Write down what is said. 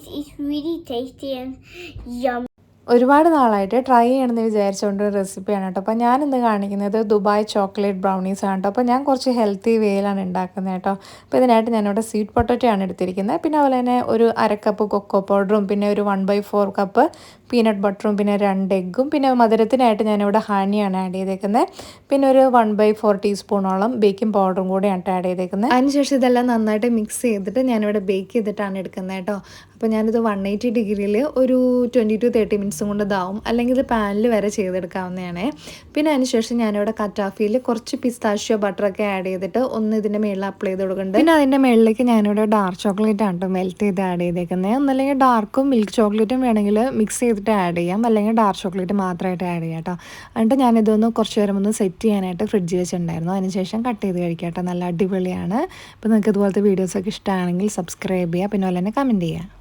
This is really tasty and yum. ഒരുപാട് നാളായിട്ട് try ചെയ്യണമെന്ന് വിചാരിച്ചുകൊണ്ട് റെസിപ്പിയാണ് കേട്ടോ. അപ്പോൾ ഞാൻ ഇന്ന് കാണിക്കുന്നത് ദുബായ് ചോക്ലേറ്റ് ബ്രൗണീസ് ആണ് കേട്ടോ. അപ്പോൾ ഞാൻ കുറച്ച് ഹെൽത്തി വേയിലാണ് ഉണ്ടാക്കുന്നത് കേട്ടോ. അപ്പോൾ ഇതിനായിട്ട് ഞാനിവിടെ സ്വീറ്റ് പൊട്ടറ്റോ ആണ് എടുത്തിരിക്കുന്നത്. പിന്നെ അതുപോലെ തന്നെ ഒരു അര കപ്പ് കൊക്കോ പൗഡറും പിന്നെ ഒരു one by four cup peanut ബട്ടറും പിന്നെ രണ്ട് എഗ്ഗും പിന്നെ മധുരത്തിനായിട്ട് ഞാനിവിടെ ഹണിയാണ് ആഡ് ചെയ്തേക്കുന്നത്. പിന്നെ ഒരു വൺ ബൈ ഫോർ ടീസ്പൂണോളം ബേക്കിംഗ് പൗഡറും കൂടെയാണ് ആഡ് ചെയ്തേക്കുന്നത്. അതിനുശേഷം ഇതെല്ലാം നന്നായിട്ട് മിക്സ് ചെയ്തിട്ട് ഞാനിവിടെ ബേക്ക് ചെയ്തിട്ടാണ് എടുക്കുന്നത് കേട്ടോ. അപ്പോൾ ഞാനിത് വൺ എയ്റ്റി ഡിഗ്രിയിൽ ഒരു ട്വന്റി ടു തേർട്ടി മിനിറ്റ്സും കൊണ്ട് ഇതാവും അല്ലെങ്കിൽ ഇത് പാനിൽ വരെ ചെയ്തെടുക്കാവുന്നതാണ്. പിന്നെ അതിനുശേഷം ഞാനിവിടെ കറ്റാഫിയിൽ കുറച്ച് പിസ്താഷ്യോ ബട്ടറൊക്കെ ആഡ് ചെയ്തിട്ട് ഒന്ന് ഇതിന്റെ മുകളിൽ അപ്ലൈ ചെയ്ത് കൊടുക്കുന്നുണ്ട്. പിന്നെ അതിന്റെ മേളിലേക്ക് ഞാനിവിടെ ഡാർക്ക് ചോക്ലേറ്റ് ആണ് കേട്ടോ മെൽറ്റ് ചെയ്ത് ആഡ് ചെയ്തേക്കുന്നത് ഒന്നല്ലെങ്കിൽ ഡാർക്കും മിൽക്ക് ചോക്ലേറ്റും വേണമെങ്കിൽ മിക്സ് ചെയ്തിട്ട് ആഡ് ചെയ്യാം. അല്ലെങ്കിൽ ഡാർക്ക് ചോക്ലേറ്റ് മാത്രമായിട്ട് ആഡ് ചെയ്യാം കേട്ടോ എന്നിട്ട് ഞാനിതൊന്ന് കുറച്ച് നേരം ഒന്ന് സെറ്റ് ചെയ്യാനായിട്ട് ഫ്രിഡ്ജ് വെച്ചിട്ടുണ്ടായിരുന്നു. അതിനുശേഷം കട്ട് ചെയ്ത് കഴിക്കാം കേട്ടോ നല്ല അടിപൊളിയാണ്. അപ്പോൾ നിങ്ങൾക്ക് ഇതുപോലത്തെ വീഡിയോസൊക്കെ ഇഷ്ടമാണെങ്കിൽ സബ്സ്ക്രൈബ് ചെയ്യുക. പിന്നെ അതുപോലെ തന്നെ കമന്റ് ചെയ്യുക.